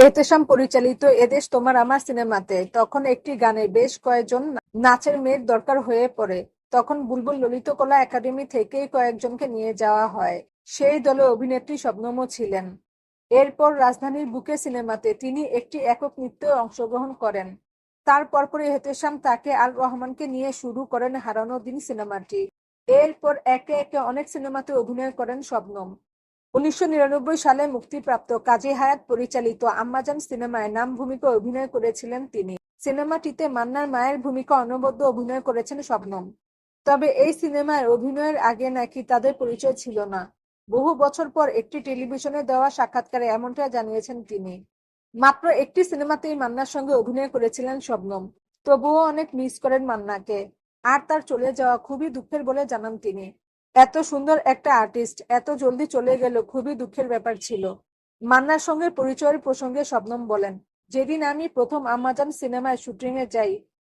এহতেশাম পরিচালিত এদেশ তোমার আমার সিনেমাতে। তখন একটি গানে বেশ কয়েকজন নাচের মেয়ের দরকার হয়ে পড়ে। তখন বুলবুল ললিতকলা একাডেমি থেকেই কয়েকজনকে নিয়ে যাওয়া হয়। সেই দলে অভিনেত্রী শবনমও ছিলেন। এরপর রাজধানীর বুকে সিনেমাতে তিনি একটি একক নৃত্যে অংশগ্রহণ করেন। তার পরপরই এহতেশাম তাকে আল রহমানকে নিয়ে শুরু করেন হারানো দিন সিনেমাটি। এরপর একে একে অনেক সিনেমাতে অভিনয় করেন শবনম উনিশশো নিরানব্বই সালে মুক্তিপ্রাপ্ত কাজী হায়াত পরিচালিত আম্মাজান সিনেমায় নাম ভূমিকায় অভিনয় করেছিলেন তিনি। সিনেমাটিতে মান্নার মায়ের ভূমিকা অনবদ্য অভিনয় করেছেন শবনম। তবে এই সিনেমায় অভিনয়ের আগে নাকি তাদের পরিচয় ছিল না। বহু বছর পর একটি টেলিভিশনে দেওয়া সাক্ষাৎকারে এমনটা জানিয়েছেন তিনি। মাত্র একটি সিনেমাতেই মান্নার সঙ্গে অভিনয় করেছিলেন শবনম। তবুও অনেক মিস করেন মান্নাকে। আর তার চলে যাওয়া খুবই দুঃখের বলে জানান তিনি। এত সুন্দর একটা আর্টিস্ট এত জলদি চলে গেল, খুবই দুঃখের ব্যাপার ছিল। মান্নার সঙ্গে পরিচয়ের প্রসঙ্গে শবনম বলেন, যেদিন আমি প্রথম আম্মাজান সিনেমায় শুটিং এ যাই,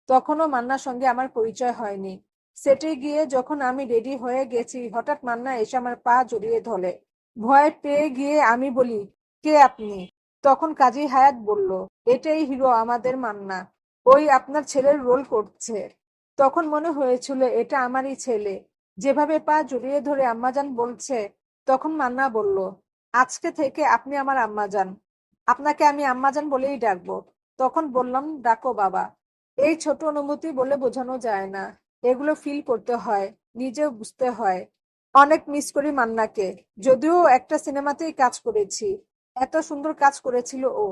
তখনও মান্নার সঙ্গে আমার পরিচয় হয়নি। সেটে গিয়ে যখন আমি রেডি হয়ে গেছি, হঠাৎ মান্না এসে আমার পা জড়িয়ে ধরে। ভয় পেয়ে গিয়ে আমি বলি, কে আপনি? তখন কাজী হায়াত বলল, এটাই হিরো আমাদের মান্না। ওই আপনার ছেলের রোল করছে। তখন মনে হয়েছিল, এটা আমারই ছেলে। যেভাবে পা জড়িয়ে ধরে আম্মাজান বলছে, তখন মান্না বলল, আজকে থেকে আপনি আমার আম্মাজান। আপনাকে আমি আম্মাজান বলেই ডাকবো। তখন বললাম, ডাকো বাবা। এই ছোট অনুভূতি বলে বোঝানো যায় না। এগুলো ফিল করতে হয়, নিজেও বুঝতে হয়। অনেক মিস করি মান্নাকে। যদিও একটা সিনেমাতেই কাজ করেছি। এত সুন্দর কাজ করেছিল ও।